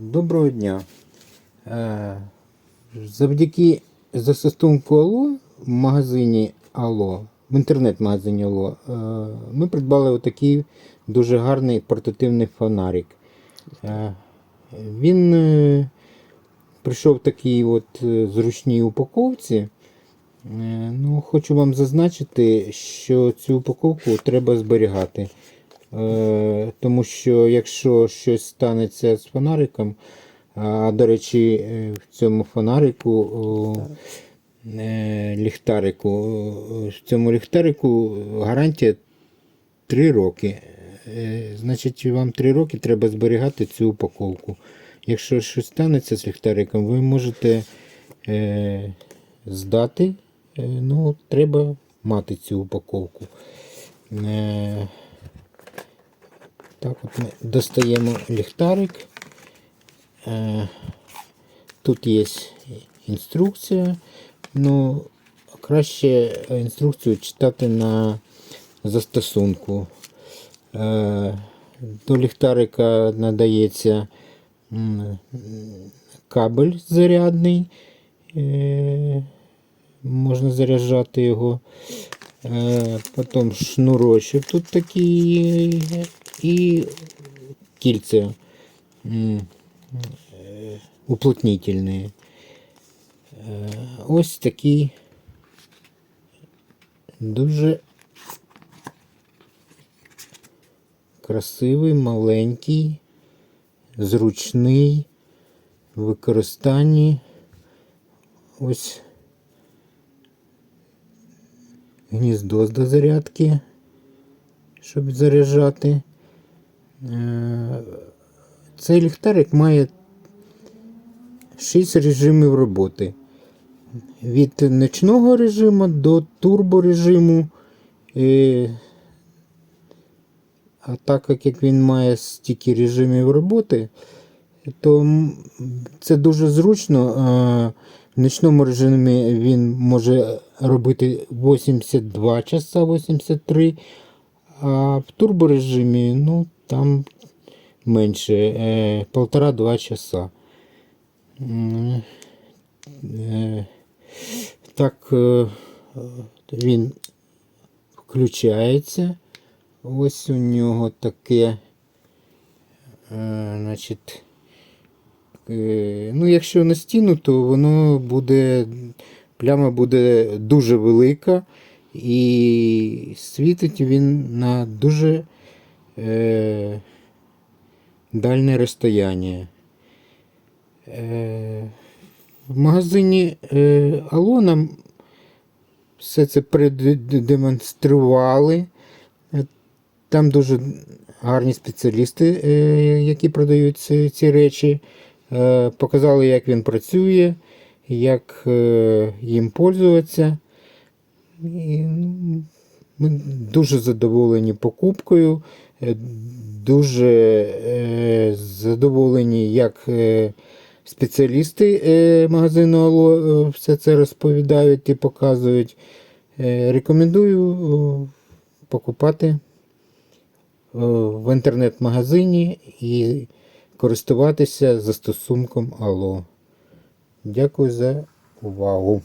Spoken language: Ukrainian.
Доброго дня. Е, Завдяки застосунку Алло в магазині Алло, в інтернет-магазині Алло, е, ми придбали отакий дуже гарний портативний фонарик. Е, Він прийшов в такій от зручній упаковці. Ну, хочу вам зазначити, що цю упаковку треба зберігати. Е, Тому що якщо щось станеться з фонариком, а до речі, е, в цьому фонарику, е, ліхтарику, в цьому ліхтарику гарантія 3 роки. Е, Значить, вам 3 роки треба зберігати цю упаковку. Якщо щось станеться з ліхтариком, ви можете е, здати. Е, ну, треба мати цю упаковку. Е, так от ми достаємо ліхтарик. Е, Тут є інструкція. Ну, краще інструкцію читати на застосунку. Е, До ліхтарика надається кабель зарядний. Е, Можна заряджати його. Потім шнурочок тут такий і кільця уплотнительні. Е, Ось такий дуже красивий, маленький, зручний в використанні. Ось гніздо до зарядки, щоб заряджати. Е, Цей ліхтарик має 6 режимів роботи. Від ночного режиму до турборежиму. А так як він має стільки режимів роботи, то це дуже зручно. Е, В нічному режимі він може робити 82 часа, 83, а в турборежимі ну, там менше, е, полтора-два часа. Е, Так, е, він включається. Ось у нього таке, е, значить, е, ну, якщо на стіну, то воно буде, пляма буде дуже велика і світить він на дуже дальне розстояння. Е, в магазині Алло нам все це продемонстрували. Там дуже гарні спеціалісти, які продають ці, речі. Показали, як він працює, як їм пользуватися. І, ну, ми дуже задоволені покупкою, дуже е, задоволені, як е, спеціалісти е, магазину Алло е, все це розповідають і показують. Е, Рекомендую е, покупати е, в інтернет-магазині і користуватися застосунком Алло. Дякую за увагу.